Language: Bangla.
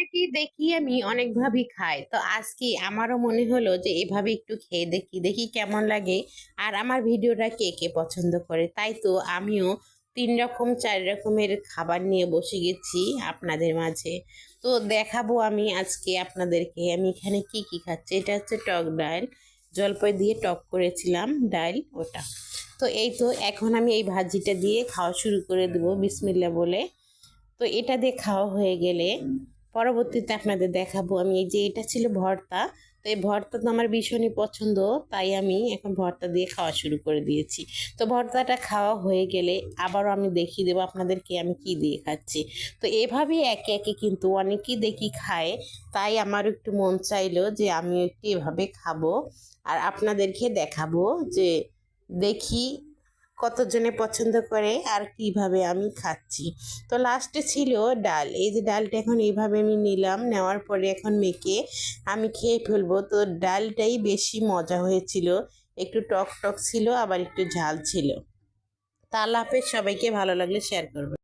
অনেকেই দেখি আমি অনেকভাবেই খাই। তো আজকে আমারও মনে হলো যে এভাবে একটু খেয়ে দেখি দেখি কেমন লাগে আর আমার ভিডিওটা কে কে পছন্দ করে। তাই তো আমিও তিন রকম, চার রকমের খাবার নিয়ে বসে গেছি আপনাদের মাঝে। তো দেখাবো আমি আজকে আপনাদেরকে আমি এখানে কি কি খাচ্ছি। এটা হচ্ছে টক ডাল। জলপাই দিয়ে টক করেছিলাম ডাল, ওটা। তো এই তো এখন আমি এই ভাজিটা দিয়ে খাওয়া শুরু করে দেবো, বিসমিল্লা বলে। তো এটা দিয়ে খাওয়া হয়ে গেলে পরবর্তীতে আপনাদের দেখাবো। আমি এই যে এটা ছিল ভর্তা, তো এই ভর্তা তো আমার ভীষণই পছন্দ, তাই আমি এখন ভর্তা দিয়ে খাওয়া শুরু করে দিয়েছি। তো ভর্তাটা খাওয়া হয়ে গেলে আবারও আমি দেখিয়ে দেবো আপনাদেরকে আমি কি দিয়ে খাচ্ছি। তো এভাবেই একে একে কিন্তু অনেকেই দেখি খায়, তাই আমার একটু মন চাইলো যে আমি একটু এভাবে খাব। আর আপনাদেরকে দেখাবো যে দেখি কতজনে পছন্দ করে আর কীভাবে আমি খাচ্ছি। তো লাস্টে ছিল ডাল। এই যে ডালটা এখন এইভাবে আমি নিলাম, নেওয়ার পরে এখন মেখে আমি খেয়ে ফেলব। তো ডালটাই বেশি মজা হয়েছিল। একটু টক টক ছিল, আবার একটু ঝাল ছিল। তালাপের সবাইকে ভালো লাগলে শেয়ার করবে